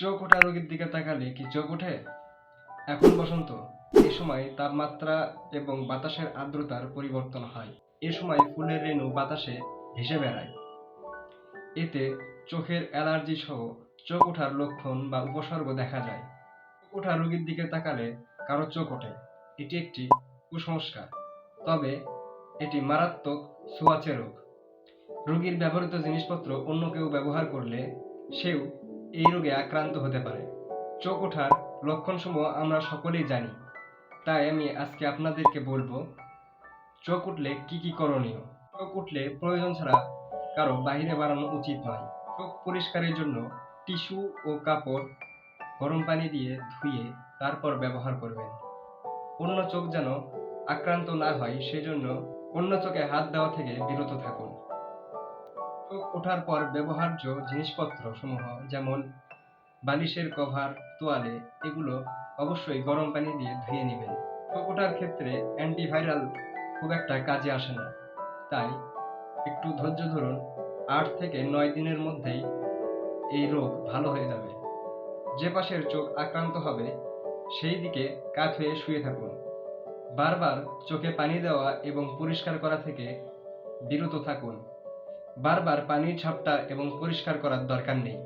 চোখ ওঠা রোগীর দিকে তাকালে কি চোখ ওঠে? এখন বসন্ত। এই সময় তাপমাত্রা এবং বাতাসের আর্দ্রতার পরিবর্তন হয়। এ সময় ফুলের রেণু বাতাসে ভেসে বেড়ায়। এতে চোখের অ্যালার্জি সহ চোখ ওঠার লক্ষণ বা উপসর্গ দেখা যায়। চোখ ওঠা রোগীর দিকে তাকালে কারও চোখ ওঠে। এটি একটি কুসংস্কার। তবে এটি মারাত্মক ছোঁয়াচে রোগ। রোগীর ব্যবহৃত জিনিসপত্র অন্য কেউ ব্যবহার করলে সেও এই রোগে আক্রান্ত হতে পারে। চোখ ওঠার লক্ষণসমূহ আমরা সকলেই জানি। তাই আমি আজকে আপনাদেরকে বলব, চোখ উঠলে কি কি করণীয়? চোখ উঠলে প্রয়োজন ছাড়া কারও বাহিরে বাড়ানো উচিত নয়। চোখ পরিষ্কারের জন্য টিস্যু ও কাপড় গরম পানি দিয়ে ধুয়ে তারপর ব্যবহার করবেন। অন্য চোখ যেন আক্রান্ত না হয়, সেজন্য অন্য চোখে হাত দেওয়া থেকে বিরত থাকুন। ওঠার পর ব্যবহার্য জিনিসপত্র সমূহ, যেমন বালিশের কভার, তোয়ালে, এগুলো অবশ্যই গরম পানি দিয়ে ধুয়ে নেবেন। ওঠার ক্ষেত্রে অ্যান্টিভাইরাল খুব একটা কাজে আসে না। তাই একটু ধৈর্য ধরুন, আট থেকে নয় দিনের মধ্যেই এই রোগ ভালো হয়ে যাবে। যে পাশের চোখ আক্রান্ত হবে, সেই দিকে কাত হয়ে শুয়ে থাকুন। বারবার চোখে পানি দেওয়া এবং পরিষ্কার করা থেকে বিরত থাকুন। বারবার পানির ছাপটা এবং পরিষ্কার করার দরকার নেই।